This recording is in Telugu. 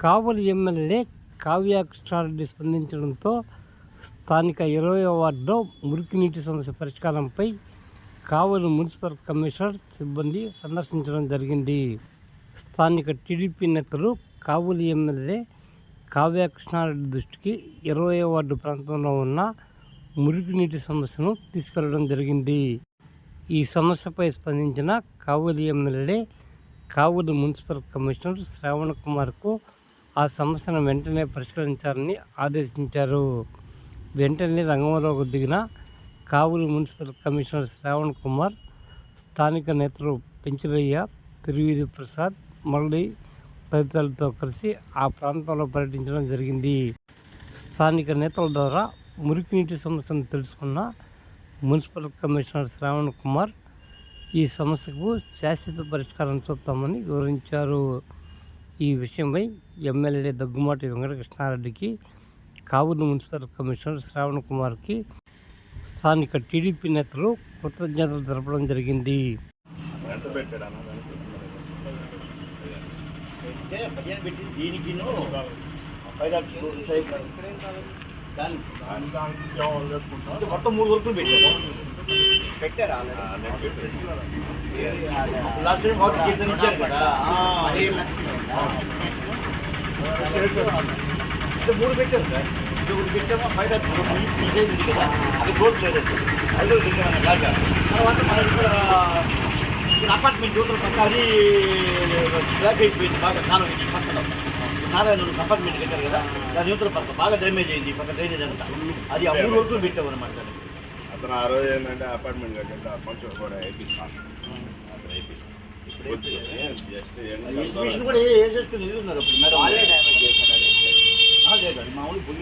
కావలి ఎమ్మెల్యే కావ్య కృష్ణారెడ్డి స్పందించడంతో స్థానిక ఇరవై వార్డులో మురికి నీటి సమస్య పరిష్కారంపై కావలి మున్సిపల్ కమిషనర్ సిబ్బంది సందర్శించడం జరిగింది. స్థానిక టీడీపీ నేతలు కావలి ఎమ్మెల్యే కావ్య కృష్ణారెడ్డి దృష్టికి ఇరవై వార్డు ప్రాంతంలో ఉన్న మురికి నీటి సమస్యను తీసుకెళ్ళడం జరిగింది. ఈ సమస్యపై స్పందించిన Kavali MLA Kavali municipal commissioner Shravan కుమార్కు ఆ సమస్యను వెంటనే పరిష్కరించాలని ఆదేశించారు. వెంటనే రంగంలోకి దిగిన కావులు మున్సిపల్ కమిషనర్ శ్రావణ్ కుమార్ స్థానిక నేతలు పెంచలయ్య తిరువీధి ప్రసాద్ మళ్ళీ తదితరులతో కలిసి ఆ ప్రాంతంలో పర్యటించడం జరిగింది. స్థానిక నేతల ద్వారా మురికి నీటి సమస్యను తెలుసుకున్న మున్సిపల్ కమిషనర్ శ్రావణ్ కుమార్ ఈ సమస్యకు శాశ్వత పరిష్కారం చూస్తామని వివరించారు. ఈ విషయంపై ఎమ్మెల్యే దగ్గుమాటి వెంకటకృష్ణారెడ్డికి కావూరు మున్సిపల్ కమిషనర్ శ్రావణ్ కుమార్కి స్థానిక టీడీపీ నేతలు కృతజ్ఞతలు తెలపడం జరిగింది. దాని మొత్తం మూడు వరకు పెట్టాను పెట్టారా మూడు పెట్టారు సార్. ఇది ఒకటి పెట్టామో? ఈ సైడ్ ఉంది కదా. అది రోడ్ లేదు. అది కూడా పెట్టాము? అలాగా తర్వాత మన ఇక్కడ అపార్ట్మెంట్ యూటర్ పక్క అది బ్లాక్ అయిపోయింది. బాగా కాలం పక్కన. నారాయణ అపార్ట్మెంట్ కట్టారు కదా. దాని యూటర్ పక్క బాగా డ్యామేజ్ అయింది. పక్క డ్రైనేజ్ అంతా. అది ఆ మూడు రోజులు పెట్టాము అనమాట దానికి అతను ఆ రోజు ఏంటంటే అపార్ట్మెంట్ కట్టింటే ఆ ఫంక్షన్ కూడా వేపిస్తాను అతను వేపిస్తాను జస్ట్ మామూలు పొయ్యి